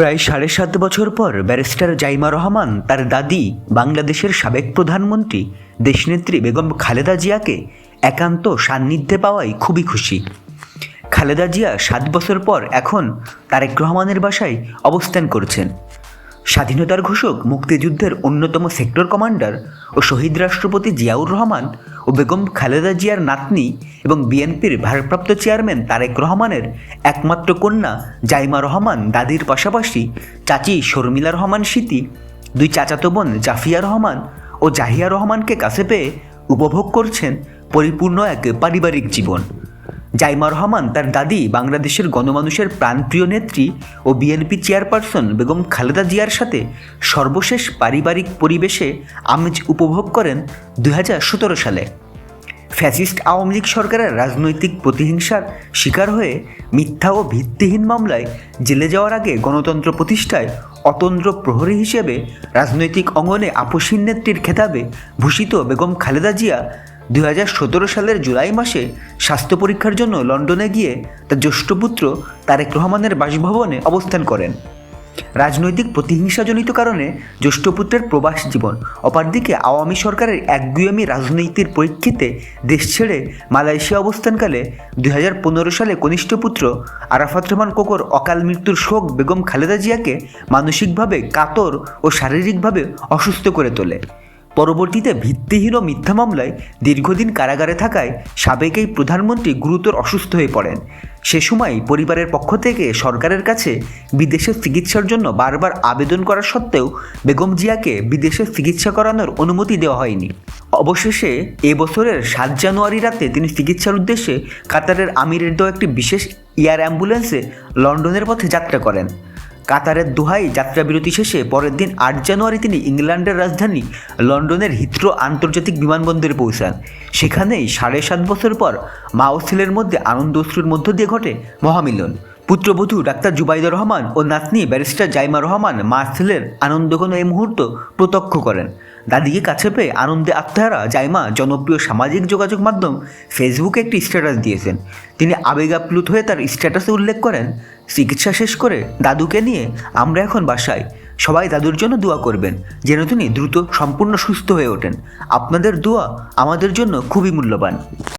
প্রায় সাড়ে সাত বছর পর ব্যারিস্টার জাইমা রহমান তার দাদি, বাংলাদেশের সাবেক প্রধানমন্ত্রী দেশনেত্রী বেগম খালেদা জিয়াকে একান্ত সান্নিধ্যে পাওয়ায় খুবই খুশি। খালেদা জিয়া সাত বছর পর এখন তারেক রহমানের বাসায় অবস্থান করছেন। স্বাধীনতার ঘোষক, মুক্তিযুদ্ধের অন্যতম সেক্টর কমান্ডার ও শহীদ রাষ্ট্রপতি জিয়াউর রহমান ও বেগম খালেদা জিয়ার নাতনি এবং বিএনপির ভারপ্রাপ্ত চেয়ারম্যান তারেক রহমানের একমাত্র কন্যা জাইমা রহমান দাদির পাশাপাশি চাচি শর্মিলা রহমান স্মৃতি, দুই চাচাতো বোন জাফিয়া রহমান ও জাহিয়া রহমানকে কাছে পেয়ে উপভোগ করছেন পরিপূর্ণ এক পারিবারিক জীবন। জাইমা রহমান তার দাদি বাংলাদেশের গণমানুষের প্রাণপ্রিয় নেত্রী ও বিএনপি চেয়ারপারসন বেগম খালেদা জিয়ার সাথে সর্বশেষ পারিবারিক পরিবেশে আমেজ উপভোগ করেন দু হাজার সতেরো সালে। ফ্যাসিস্ট আওয়ামী লীগ সরকারের রাজনৈতিক প্রতিহিংসার শিকার হয়ে মিথ্যা ও ভিত্তিহীন মামলায় জেলে যাওয়ার আগে গণতন্ত্র প্রতিষ্ঠায় অতন্ত্র প্রহরী হিসেবে রাজনৈতিক অঙ্গনে আপসীন নেত্রীর খেতাবে ভূষিত বেগম খালেদা জিয়া দু হাজার সতেরো সালের জুলাই মাসে স্বাস্থ্য পরীক্ষার জন্য লন্ডনে গিয়ে তার জ্যেষ্ঠ পুত্র তারেক রহমানের বাসভবনে অবস্থান করেন। রাজনৈতিক প্রতিহিংসাজনিত কারণে জ্যেষ্ঠপুত্রের প্রবাস জীবন অপরদিকে আওয়ামী সরকারের একগুয়েমি রাজনীতির পরীক্ষিতে দেশ ছেড়ে মালয়েশিয়া অবস্থানকালে দুই হাজার পনেরো সালে কনিষ্ঠ পুত্র আরাফাত রহমান কোকর অকাল মৃত্যুর শোক বেগম খালেদা জিয়াকে মানসিকভাবে কাতর ও শারীরিকভাবে অসুস্থ করে তোলে। পরবর্তীতে ভিত্তিহীন ও মিথ্যা মামলায় দীর্ঘদিন কারাগারে থাকায় সাবেক এই প্রধানমন্ত্রী গুরুতর অসুস্থ হয়ে পড়েন। সে সময় পরিবারের পক্ষ থেকে সরকারের কাছে বিদেশে চিকিৎসার জন্য বারবার আবেদন করা সত্ত্বেও বেগম জিয়াকে বিদেশে চিকিৎসা করানোর অনুমতি দেওয়া হয়নি। অবশেষে এ বছরের সাত জানুয়ারি রাতে তিনি চিকিৎসার উদ্দেশ্যে কাতারের আমিরের দেওয়া একটি বিশেষ এয়ার অ্যাম্বুলেন্সে লন্ডনের পথে যাত্রা করেন। কাতারের দোহাই যাত্রাবিরতি শেষে পরের দিন আট জানুয়ারি তিনি ইংল্যান্ডের রাজধানী লন্ডনের হিথ্রো আন্তর্জাতিক বিমানবন্দরে পৌঁছান। সেখানেই সাড়ে সাত বছর পর মা ও ছেলের মধ্যে আনন্দ অশ্রুর মধ্য দিয়ে ঘটে মহামিলন। পুত্রবধূ ডাক্তার জুবাইদুর রহমান ও নাতনি ব্যারিস্টার জাইমা রহমান মা ছেলের আনন্দঘন এই মুহূর্ত প্রত্যক্ষ করেন। দাদিকে কাছে পেয়ে আনন্দে আত্মহারা জাইমা জনপ্রিয় সামাজিক যোগাযোগ মাধ্যম ফেসবুকে একটি স্ট্যাটাস দিয়েছেন। তিনি আবেগ আপ্লুত হয়ে তার স্ট্যাটাসে উল্লেখ করেন, চিকিৎসা শেষ করে দাদুকে নিয়ে আমরা এখন বাসায়। সবাই দাদুর জন্য দোয়া করবেন, যেন তিনি দ্রুত সম্পূর্ণ সুস্থ হয়ে ওঠেন। আপনাদের দোয়া আমাদের জন্য খুবই মূল্যবান।